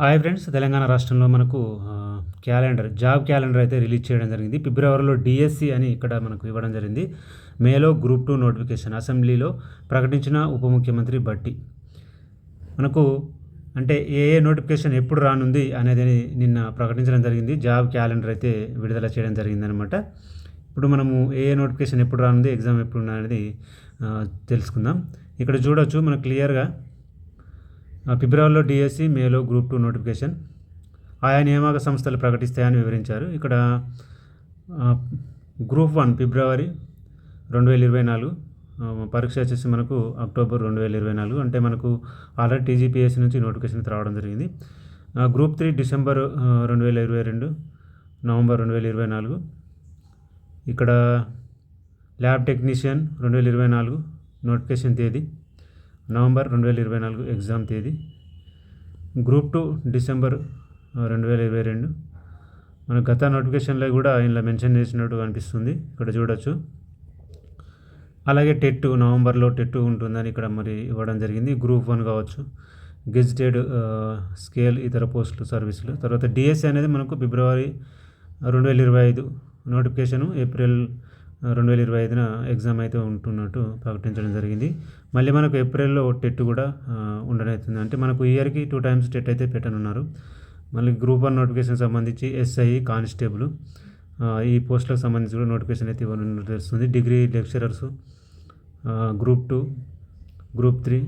Hi friends Telangana రాష్ట్రంలో మనకు calendar job calendar అయితే రిలీజ్ చేయడం జరిగింది. ఫిబ్రవరిలో డిఎస్సి అని ఇక్కడ మనకు ఇవ్వడం జరిగింది. మేలో గ్రూప్ టూ నోటిఫికేషన్ అసెంబ్లీలో ప్రకటించిన ఉప ముఖ్యమంత్రి బట్టి. మనకు అంటే ఏ ఏ నోటిఫికేషన్ ఎప్పుడు రానుంది అనేది నిన్న ప్రకటించడం జరిగింది. జాబ్ క్యాలెండర్ అయితే విడుదల చేయడం జరిగిందనమాట. ఇప్పుడు మనము ఏ ఏ నోటిఫికేషన్ ఎప్పుడు రానుంది ఎగ్జామ్ ఎప్పుడు ఉంది అనేది తెలుసుకుందాం. ఇక్కడ చూడొచ్చు మనకు క్లియర్గా ఫిబ్రవరిలో డిఎస్సి మేలో గ్రూప్ టూ నోటిఫికేషన్. ఆయా నియామక సంస్థలు ప్రకటిస్తాయని వివరించారు. ఇక్కడ గ్రూప్ వన్ ఫిబ్రవరి రెండు వేల ఇరవై నాలుగు పరీక్ష వచ్చేసి మనకు అక్టోబర్ రెండు వేల ఇరవై నాలుగు అంటే మనకు ఆల్రెడీ టీజీపీఎస్సీ నుంచి నోటిఫికేషన్ రావడం జరిగింది. గ్రూప్ త్రీ డిసెంబర్ రెండు వేల ఇరవై రెండు నవంబర్ రెండు వేల ఇరవై నాలుగు. ఇక్కడ ల్యాబ్ టెక్నీషియన్ రెండు వేల ఇరవై నాలుగు నోటిఫికేషన్ తేదీ. నవంబర్ రెండు వేల ఇరవై నాలుగు ఎగ్జామ్ తేదీ. గ్రూప్ టూ డిసెంబర్ రెండు వేల ఇరవై రెండు. మన గత నోటిఫికేషన్లో కూడా ఇందులో మెన్షన్ చేసినట్టు అనిపిస్తుంది. ఇక్కడ చూడొచ్చు. అలాగే టెట్ నవంబర్లో టెట్ ఉంటుందని ఇక్కడ మరి ఇవ్వడం జరిగింది. గ్రూప్ వన్ కావచ్చు గెజిటెడ్ స్కేల్ ఇతర పోస్టులు సర్వీసులు. తర్వాత డిఎస్సి అనేది మనకు ఫిబ్రవరి రెండు వేల ఇరవై ఐదు నోటిఫికేషను ఏప్రిల్ రెండు వేల ఇరవై ఐదున ఎగ్జామ్ అయితే ఉంటున్నట్టు ప్రకటించడం జరిగింది. మళ్ళీ మనకు ఏప్రిల్లో టెట్ కూడా ఉండనవుతుంది అంటే మనకు ఇయర్కి టూ టైమ్స్ టెట్ అయితే పెట్టనున్నారు. మళ్ళీ గ్రూప్ వన్ నోటిఫికేషన్ సంబంధించి ఎస్ఐ కానిస్టేబుల్ ఈ పోస్టులకు సంబంధించి కూడా నోటిఫికేషన్ అయితే ఇవ్వనున్నట్టు తెలుస్తుంది degree lecturers group two group three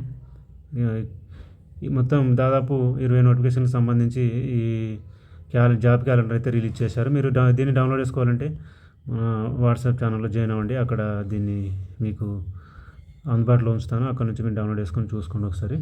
ఈ మొత్తం దాదాపు ఇరవై నోటిఫికేషన్కి సంబంధించి ఈ క్యాల జాబ్ క్యాలెండర్ అయితే రిలీజ్ చేశారు. మీరు డా- దీన్ని డౌన్లోడ్ చేసుకోవాలంటే మన వాట్సాప్ ఛానల్లో జాయిన్ అవ్వండి. అక్కడ దీన్ని మీకు అందుబాటులో ఉంచుతాను. అక్కడ నుంచి మీరు డౌన్లోడ్ చేసుకొని చూసుకోండి ఒకసారి.